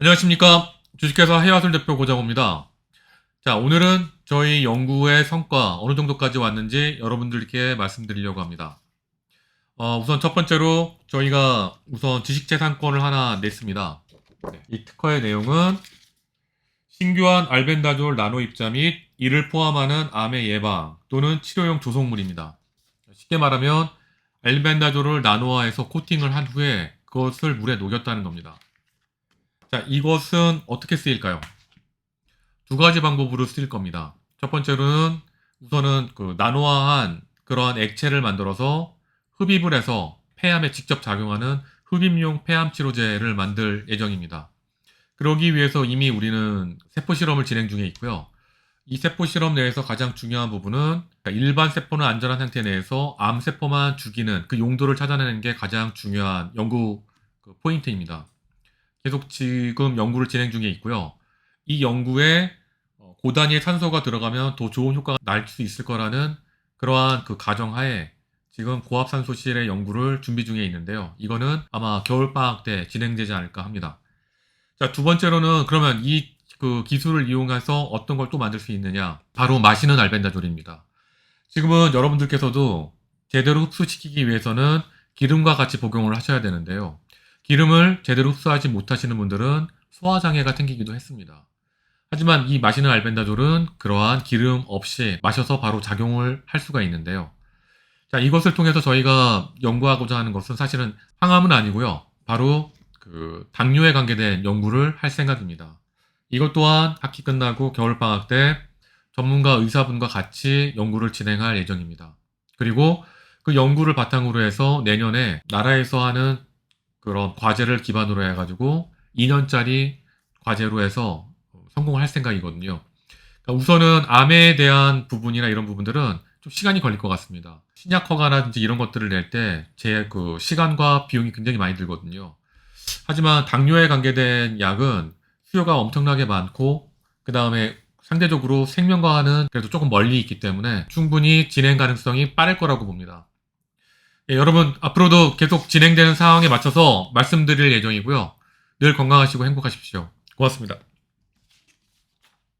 안녕하십니까. 주식회사 해화술 대표 고자호입니다. 자, 오늘은 저희 연구의 성과 어느 정도까지 왔는지 여러분들께 말씀드리려고 합니다. 어, 우선 첫 번째로 저희가 우선 지식재산권을 하나 냈습니다. 네, 이 특허의 내용은 신규한 알벤다졸 나노 입자 및 이를 포함하는 암의 예방 또는 치료용 조성물입니다. 쉽게 말하면 알벤다졸을 나노화해서 코팅을 한 후에 그것을 물에 녹였다는 겁니다. 자, 이것은 어떻게 쓰일까요? 두 가지 방법으로 쓰일 겁니다. 첫 번째로는 우선은 그 나노화한 그러한 액체를 만들어서 흡입을 해서 폐암에 직접 작용하는 흡입용 폐암 치료제를 만들 예정입니다. 그러기 위해서 이미 우리는 세포 실험을 진행 중에 있고요. 이 세포 실험 내에서 가장 중요한 부분은 일반 세포는 안전한 상태 내에서 암 세포만 죽이는 그 용도를 찾아내는 게 가장 중요한 연구 그 포인트입니다. 계속 지금 연구를 진행 중에 있고요. 이 연구에 어, 고단위의 산소가 들어가면 더 좋은 효과가 날 수 있을 거라는 그러한 그 가정하에 지금 고압산소실의 연구를 준비 중에 있는데요. 이거는 아마 겨울방학 때 진행되지 않을까 합니다. 자, 두 번째로는 그러면 이 그 기술을 이용해서 어떤 걸 또 만들 수 있느냐? 바로 마시는 알벤다졸입니다. 지금은 여러분들께서도 제대로 흡수시키기 위해서는 기름과 같이 복용을 하셔야 되는데요. 기름을 제대로 흡수하지 못하시는 분들은 소화장애가 생기기도 했습니다. 하지만 이 마시는 알벤다졸은 그러한 기름 없이 마셔서 바로 작용을 할 수가 있는데요. 자, 이것을 통해서 저희가 연구하고자 하는 것은 사실은 항암은 아니고요. 바로 그 당뇨에 관계된 연구를 할 생각입니다. 이것 또한 학기 끝나고 겨울방학 때 전문가 의사분과 같이 연구를 진행할 예정입니다. 그리고 그 연구를 바탕으로 해서 내년에 나라에서 하는 그런 과제를 기반으로 해가지고 2년짜리 과제로 해서 성공을 할 생각이거든요. 그러니까 우선은 암에 대한 부분이나 이런 부분들은 좀 시간이 걸릴 것 같습니다. 신약 허가라든지 이런 것들을 낼 때 제 그 시간과 비용이 굉장히 많이 들거든요. 하지만 당뇨에 관계된 약은 수요가 엄청나게 많고 그 다음에 상대적으로 생명과는 그래도 조금 멀리 있기 때문에 충분히 진행 가능성이 빠를 거라고 봅니다. 예, 여러분 앞으로도 계속 진행되는 상황에 맞춰서 말씀드릴 예정이고요. 늘 건강하시고 행복하십시오. 고맙습니다.